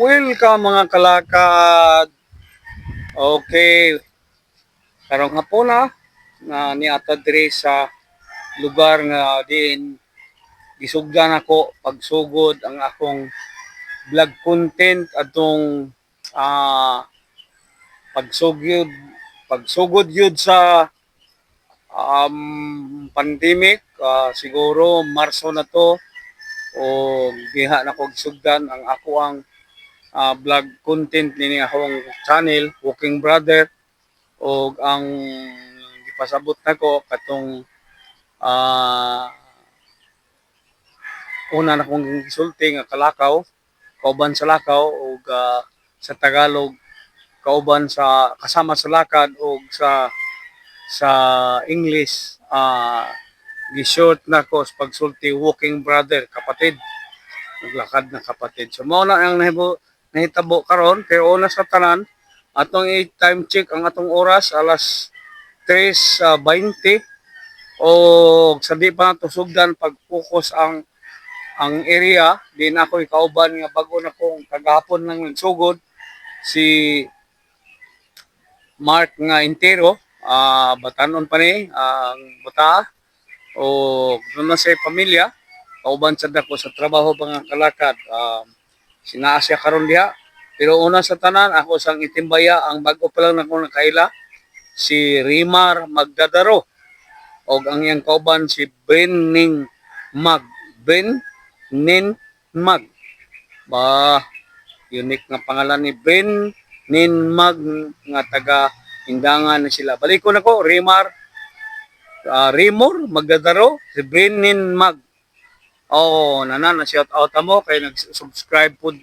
Welcome mga kalakad. Okay. Karong hapon na na niatad diri sa lugar nga din gisugdan ako pagsugod ang akong vlog content atong ah pagsugod pagsugod yun sa um, pandemic ah, siguro Marso na to o diha na ko gisugdan ang ako ang ah, vlog content nini akong channel Walking Brother. O ang gipasabot nako katong ah una na kong gisulti nga kalakaw kauban sa lakaw o sa Tagalog kauban sa kasama sa lakad o sa sa English ah gi-short na ko sa pagsulti walking brother kapatid. Naglakad na kapatid. So mao ang nahibo nahitabo karon kay una sa tanan atong i-time check ang atong oras alas 3:20 o sa di pa nato sugdan pag-focus ang ang area din ako ikauban nga bago na kong kagahapon lang nagsugod si Mark nga intero ah batanon pa ni ang bata o na sa pamilya kauban sa dako sa trabaho pa nga kalakad um, sinaasya karon diha. Pero una sa tanan ako sang itimbaya ang bago pa lang nako nakaila si Rimar Magdadaro. O ang iyang kauban si Brenning Mag. Ben Nin Mag. Ba unique nga pangalan ni Ben Nin Mag nga taga Indangan na sila. Balik ko na ko Rimar uh, Rimor Magdadaro si Brennin Mag Oh, nana na shout out mo kay nag-subscribe po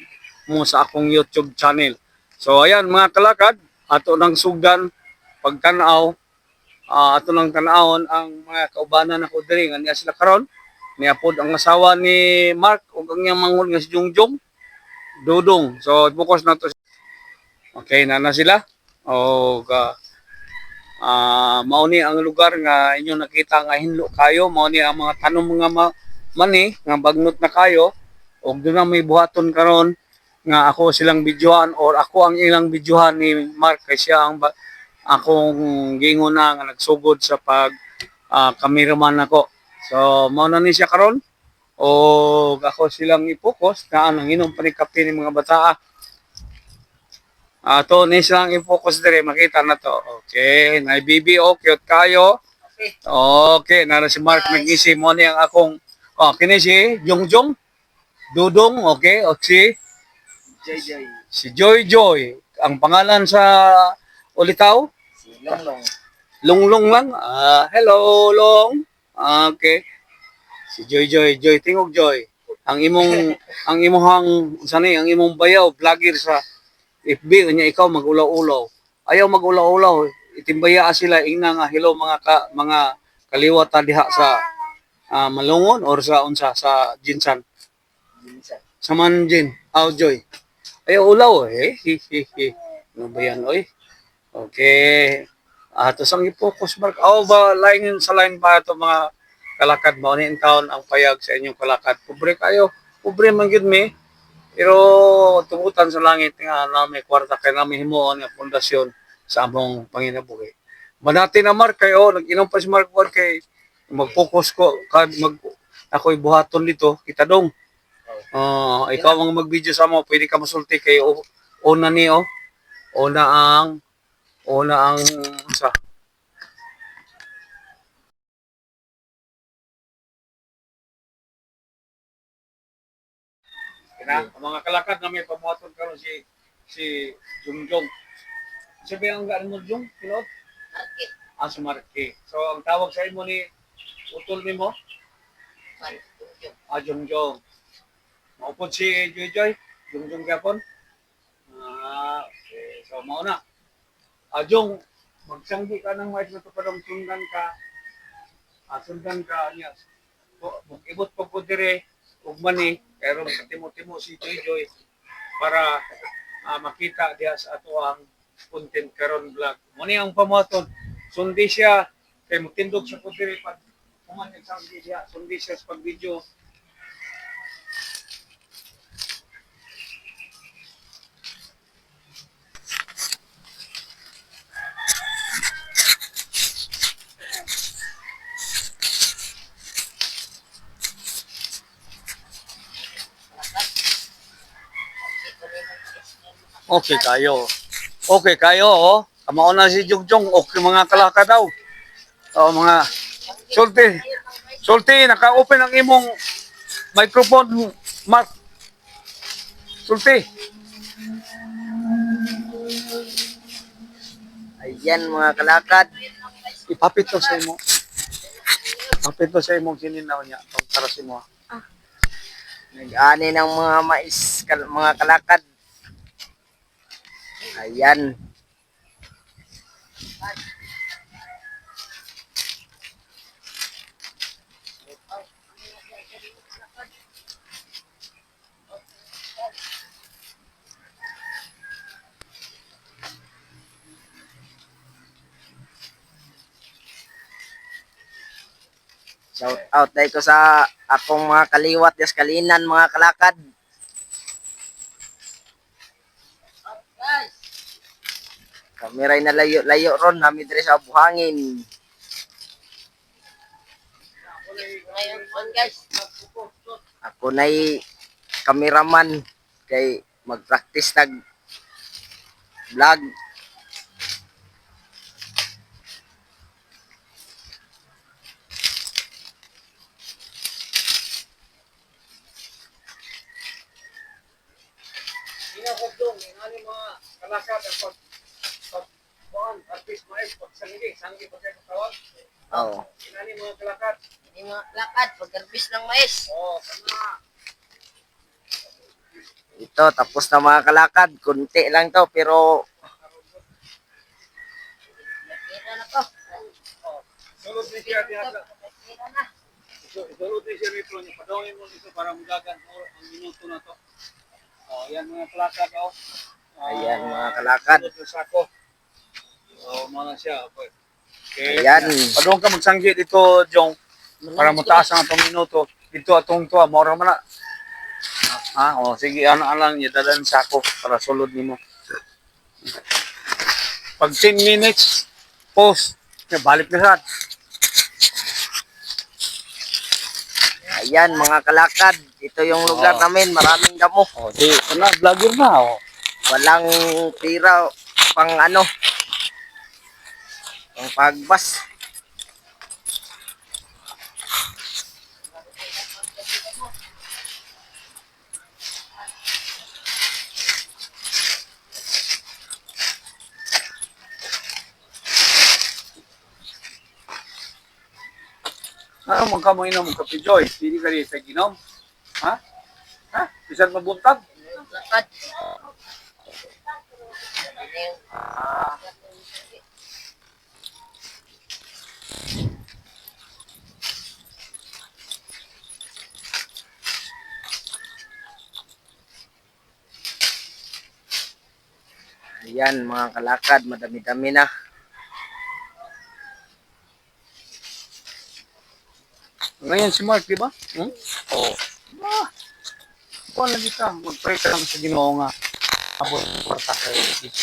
mo sa akong YouTube channel. So ayan mga kalakad, ato nang sugdan pagtanaw, uh, ato nang tanawon ang mga kaubanan na ko diri nga niya sila karon. Niya pod ang asawa ni Mark ug ang iyang mangol nga si Jungjong Dudong. So focus na to. Okay, nana sila. O uh, uh, mao ni ang lugar nga inyo nakita nga hinlo kayo, mao ni ang mga tanom mga ma mani nga bagnot na kayo ug doon na may buhaton karon nga ako silang videohan or ako ang ilang videohan ni Mark kay siya ang akong gingon na nga nagsugod sa pag ah, cameraman ako. So mao na ni siya karon o ako silang i-focus na ang inom pa ni mga bata. Ah, to ni silang i-focus dire makita na to. Okay, na bibi okay kayo. Okay, nara si Mark nag-isip mo ni ang akong Oh, kini si Jongjong. Dudong, okay. O si, JJ. si Joy Joy. Ang pangalan sa ulitaw? Si Longlong. Lunglong lang. Ah, hello, Long. Ah, okay. Si Joy Joy. Joy, tingog Joy. Ang imong, ang imong, sanay, ang imong bayaw, vlogger sa FB, kanya ikaw mag-ulaw-ulaw. Ayaw mag-ulaw-ulaw. Itimbaya sila, ina nga, hello mga ka, mga kaliwata diha sa ah, Malungon or sa unsa sa Jinsan. Minsan. Saman Jin, aw Joy. Ayaw ulaw eh. Hi, hi, hi. Ano ba yan, oy? Okay. Ah, to sang i-focus mark. Oh, ba line sa line pa to mga kalakad mo ni taon ang payag sa inyong kalakad. Pobre kayo. Pobre man gyud mi. Pero tungutan sa langit nga na may kwarta kay nami himuon nga pundasyon sa among panginabuhi. Manati na Mark kayo, nag-inom pa si Mark Ward kay mag-focus ko kag mag ako'y buhaton dito kita dong. Ah, ikaw ang mag-video sa mo, pwede ka masulti kay o, una ni oh. Una ang una ang sa Kina, ang mga kalakad na may pamuhaton karon si si Jungjong. Sabi ang gaan mo Jung, pilot? Market. Ah, si Marky. So, ang tawag sa imo ni utol ni mo, ah, Jungjong. Maupod si Joy Joy, Jungjong Gapon. Ah, okay. So, mauna. Ah, Jung, magsanggi ka ng mais na ito parang sundan ka. Ah, sundan ka niya. So, mag-ibot pa po dire, ugmani, pero timo-timo si Joy Joy para ah, makita diya sa ato ang content karon vlog. Muni ang pamaton. Sundi siya kay mutindog siya po dire pag lang diya conditions pag video Okay kayo. Okay kayo, oh. Kamao na si Jugjong. Okay mga kalaka daw. Oh, mga... Sulti. Sulti, naka-open ang imong microphone, Mark. Sulti. Ayan mga kalakad. Ipapit to sa imo. Ipapit to sa imong kininaw niya. Para sa imo. ah. Nag-ani ng mga mais, kal- mga kalakad. Ayan. Shout out dahil ko sa akong mga kaliwat yes kalinan mga kalakad. Kamiray na layo-layo ron, namin dire sa buhangin. Ako na'y kameraman kay mag-practice tag vlog. Inakabdong, inani mga kalakad ang pag pag kuan, artist mais, pag sangi, sangi pag kayo tawag. Oo. Inani mga kalakad. Ini mga lakad, pagkarbis ng mais. Oh, kana. Ito, tapos na mga kalakad. Kunti lang to, pero... Nakira na to. Sulod ni siya diha. Sulod ni siya niya. Padawin mo dito para magagan ang minuto na to. Oh, yan mga kalakad oh. Ayan, mga kalakad. Oh, mga siya. Okay. Okay. Ayan. Padawin ka magsanggi dito, Jong. Para mo taas ang atong minuto. Dito atong to, mora man na. Ha, oh, sige, ano lang niya, dalan sa ako para sulod nimo. Pag 10 minutes, post, balik na sa Ayan, mga kalakad. Ito yung lugar Oo. namin. Maraming damo. Oh, di, na, vlogger na, oh. Walang tira pang ano. Pang pagbas. Ano mo ka mo inom ka Joy? Hindi ka rin sa ginom? Ha? Ha? Bisan mabuntag? Lakad. Ayan, mga kalakad, madami-dami na. Ngayon si Mark, di ba? Hmm? Oo. Ah. Kuha lang kita. Mag-pray ka lang sa ginoo nga. Abot ko sa kayo dito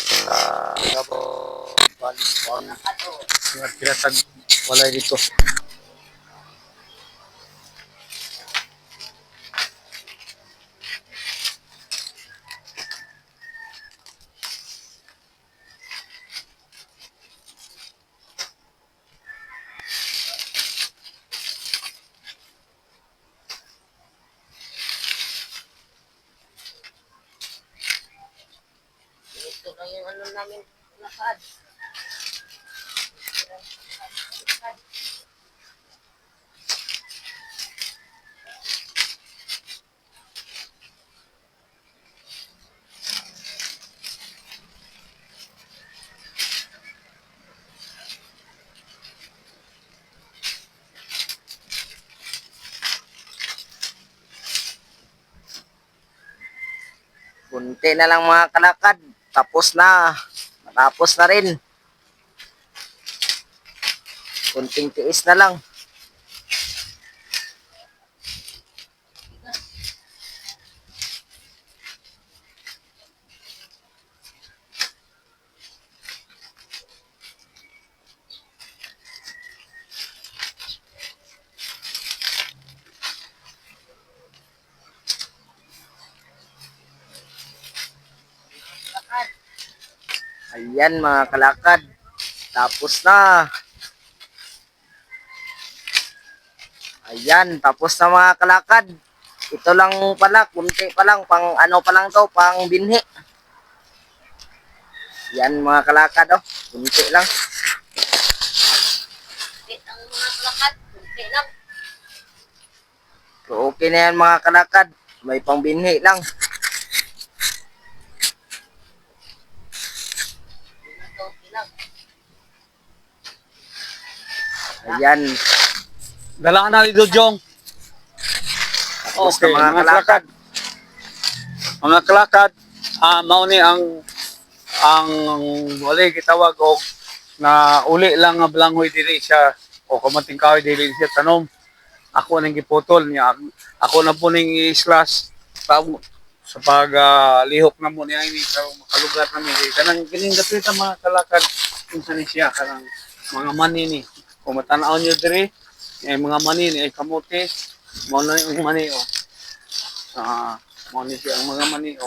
Gabo. Bali, bali. Mga kiratag walay dito. Kunti na lang mga kalakad. Tapos na. Matapos na rin. Kunting tiis na lang. Ayan mga kalakad. Tapos na. Ayan, tapos na mga kalakad. Ito lang pala, kunti pa lang, pang ano pa lang to, pang binhi. Yan mga kalakad oh, kunti lang. ang mga plakat, kunti lang. So okay na yan mga kalakad, may pang binhi lang. Ayan, Dala na ni Dojong. tapos Okay, mga mga kalakad. Mga kalakad, ah mao ni ang ang wala gitawag og na uli lang nga blanghoy dili siya o kamating kahoy dili siya tanom. Ako nang giputol niya. Ako na po ning i-slash sa sa pag ah, lihok na mo niya ini sa makalugar namin. Kanang kining dapita mga kalakad kinsa ni siya kanang mga mani ni. Kung matanaw niyo diri, eh, mga mani ni ay kamote, mo na yung mani o. Ah, mo ni siya ang mga mani o.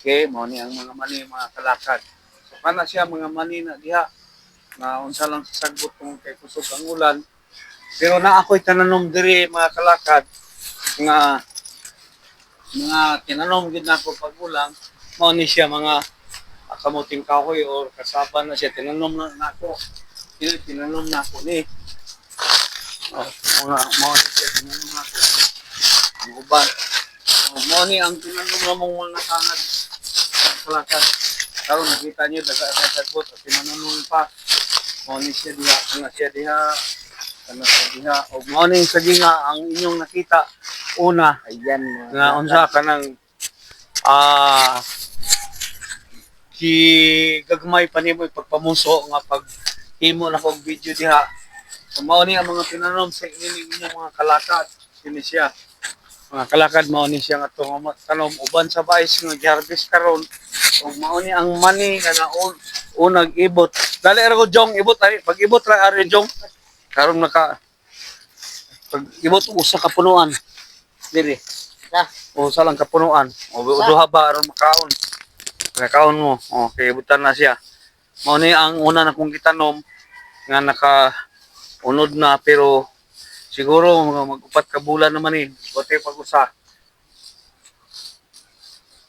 Okay, mo ni ang mga mani mga kalakad. So kana siya mga mani na diha na unsa lang sa sagbot kung kay kusog ang ulan. Pero na ako'y tananom diri mga kalakad nga mga tinanom gid nako pag ulang mao ni siya mga kamuting kahoy or kasaba na siya tinanom na nako. Dili tinanom nako ni. Oh, mga mga siya tinanom nako. Ang uban. Oh, ni ang tinanom na mong mga sangad ang kalakad. Karon nakita niyo daga sa sagbot at tinanom pa. Mao ni siya diha, kana siya diha. Kana siya diha. O mao ni nga ang inyong nakita una Ayan nga unsa kanang ah ki gagmay pa nimo pagpamuso nga pag himo na kog video diha mao ni ang mga tinanom sa ining mga kalakad kini siya mga kalakad mao ni siya nga tong tanom uban sa bais nga giharvest karon ug mao ni ang mani nga naun unag ibot dali ra ko jong ibot ari pag ibot ra ari jong karon naka pag ibot usa ka punuan diri Na, o sa lang kapunuan. O Sa? duha ba aron makaon. Makaon mo. Okay, butan na siya. Mao ni ang una na kong gitanom nga naka unod na pero siguro mag-upat ka bulan naman eh. Bote pag usa.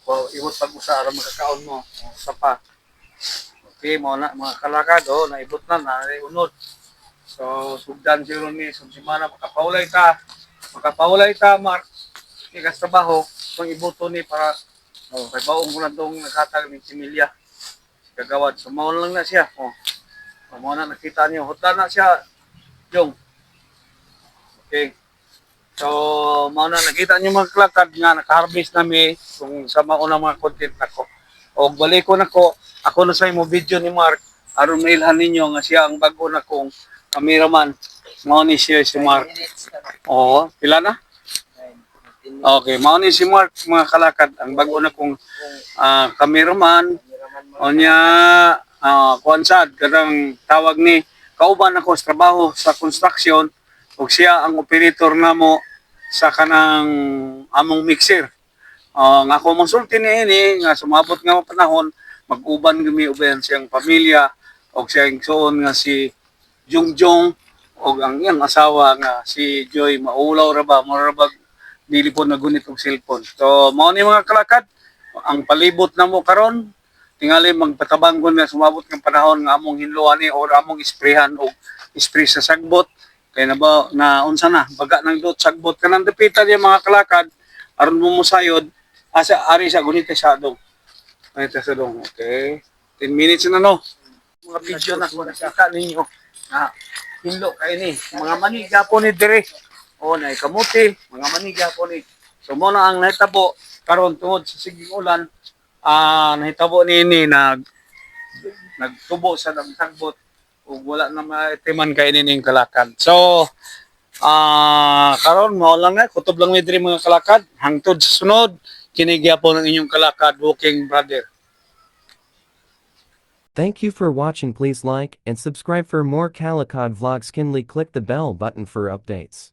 O iwot pag usa aron makakaon mo. O, pa. Okay, mo na mga kalakad oh, naibot na na unod. So sugdan siguro ni sub semana makapaulay ta. Makapaulay ta Mark ikas trabaho kung ibuto ni para oh, kay baong ko na nakatag ni Similya kagawad mao lang na siya. Oh. Mao na nakita niyo. Hutlan na siya yung okay. So mao na nakita niyo mga klakad nga naka-harvest nami kung sa mauna mga content nako o balik ko nako ako na sa imo video ni Mark. Aron mailhan ninyo nga siya ang bago na kong cameraman. Mao ni siya si Mark. Oo pila na? Ayan, 15 minutes. Okay, mao ni si Mark mga kalakad. Ang bago na kong ah, cameraman. O niya uh, kuansad kadang tawag ni kauban ako sa trabaho sa construction ug siya ang operator namo sa kanang among mixer. Uh, nga ako monsulti ni ini nga sumabot nga panahon mag-uban gumi uban siyang pamilya og siyang suon nga si Jungjong og ang iyang asawa nga si Joy maulaw ra ba mo ra ba dili po nagunit og cellphone. So mao ni mga kalakad ang palibot na mo karon tingali magpatabang ko nga sumabot ng panahon nga among hinluan ni or among isprehan og spray sa sagbot. Kay na ba na unsa na baga nang dot sagbot. Kanang dapita niya mga kalakad aron mo musayod asa ari sa gunita sa dong gunita sa dong okay. 10 minutes na no? Mga video na ko nakita ninyo na hinlo kay ni. Mga maniga po ni dire o na kamuti mga maniga po ni. So mo na ang nahitabo karon tungod sa siging ulan ah nahitabo ni ini nag nagtubo sa nagsagbot ug wala na maitiman kay nining kalakad. So ah karon mao lang na kutob lang mi diri mga kalakad hangtod sa sunod kini gyapon ang inyong kalakad walking brother. Thank you for watching please like and subscribe for more Calicod vlogs kindly click the bell button for updates.